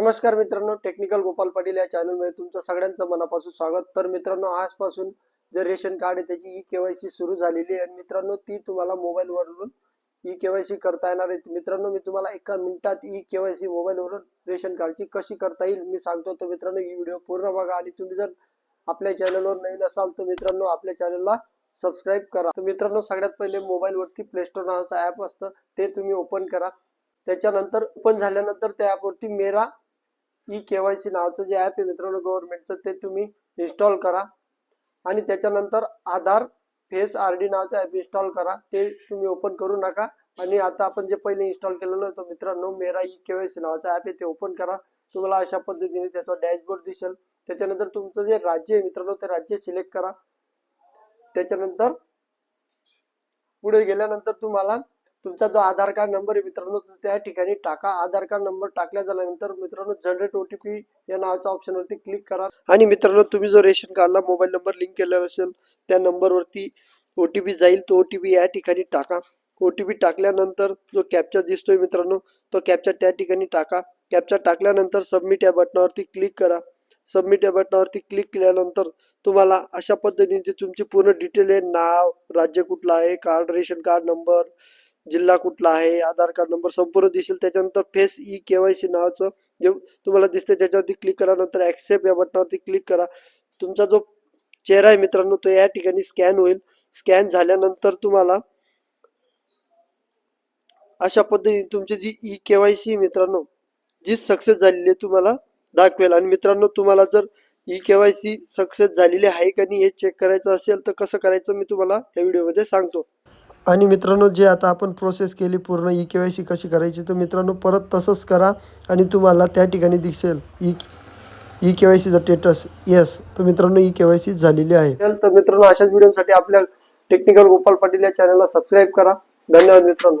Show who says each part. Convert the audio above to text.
Speaker 1: नमस्कार मित्रांनो टेक्निकल गोपाल पाटील या चॅनलमध्ये तुमचं सगळ्यांचं मनापासून स्वागत. तर मित्रांनो आजपासून जे रेशन कार्ड आहे त्याची ई केवायसी सुरू झालेली आहे. आणि मित्रांनो ती तुम्हाला मोबाईल वरून ई केवायसी करता येणार आहे. मित्रांनो मी तुम्हाला एका मिनिटात ई केवायसी मोबाईलवरून रेशन कार्डची कशी करता येईल मी सांगतो. तर मित्रांनो ही व्हिडिओ पूर्ण बघा. आणि तुम्ही जर आपल्या चॅनलवर नवीन असाल तर मित्रांनो आपल्या चॅनलला सबस्क्राईब करा. तर मित्रांनो सगळ्यात पहिले मोबाईलवरती प्ले स्टोर नावाचं ॲप असतं ते तुम्ही ओपन करा. त्याच्यानंतर ओपन झाल्यानंतर त्या ॲपवरती मेरा ई के वाय सी नावाचं जे ॲप आहे मित्रांनो गव्हर्नमेंटचं ते तुम्ही इन्स्टॉल करा. आणि त्याच्यानंतर आधार फेस आर डी नावाचं ॲप इन्स्टॉल करा. ते तुम्ही ओपन करू नका. आणि आता आपण जे पहिले इन्स्टॉल केलेलं होतं मित्रांनो Mera e K Y C नावाचं ॲप आहे ते ओपन करा. तुम्हाला अशा पद्धतीने त्याचा डॅशबोर्ड दिसेल. त्याच्यानंतर तुमचं जे राज्य आहे मित्रांनो ते राज्य सिलेक्ट करा. त्याच्यानंतर पुढे गेल्यानंतर तुम्हाला तुमचा जो आधार कार्ड नंबर आहे मित्रांनो तो त्या ठिकाणी टाका. आधार कार्ड नंबर टाकल्या झाल्यानंतर मित्रांनो जनरेट ओटीपी या नावाच्या ऑप्शनवरती क्लिक करा. आणि मित्रांनो तुम्ही जो रेशन कार्डला मोबाईल नंबर लिंक केलेला असेल त्या नंबरवरती ओटीपी जाईल. तो ओटीपी या ठिकाणी टाका. ओटीपी टाकल्यानंतर जो कॅप्चा दिसतोय मित्रांनो तो कॅप्चा त्या ठिकाणी टाका. कॅप्चा टाकल्यानंतर सबमिट या बटनावरती क्लिक करा. सबमिट या बटनावरती क्लिक केल्यानंतर तुम्हाला अशा पद्धतीने तुमची पूर्ण डिटेल आहे. नाव राज्य कुठलं आहे कार्ड रेशन कार्ड नंबर जिल्हा कुठला आहे आधार कार्ड नंबर संपूर्ण दिसेल. त्याच्यानंतर फेस ई केवायसी नावाचं जे तुम्हाला दिसते त्याच्यावरती क्लिक करा. नंतर ऍक्सेप्ट या बटनावरती क्लिक करा. तुमचा जो चेहरा आहे मित्रांनो तो या ठिकाणी स्कॅन होईल. स्कॅन झाल्यानंतर तुम्हाला अशा पद्धतीने तुमची जी ई केवायसी मित्रांनो जी सक्सेस झालेली आहे तुम्हाला दाखवेल. आणि मित्रांनो तुम्हाला जर ई केवायसी सक्सेस झालेली आहे का नाही हे चेक करायचं असेल तर कसं करायचं मी तुम्हाला या व्हिडिओमध्ये सांगतो. आणि मित्रांनो जे आता आपण प्रोसेस केली पूर्ण ई के वाय सी कशी करायची तर मित्रांनो परत तसंच करा आणि तुम्हाला त्या ठिकाणी दिसेल ई ई के वाय सीचा स्टेटस येस तर मित्रांनो ई के वाय सी झालेली आहे. तर मित्रांनो अशाच व्हिडिओसाठी आपल्या टेक्निकल गोपाल पाटील या चॅनलला सबस्क्राईब करा. धन्यवाद मित्रांनो.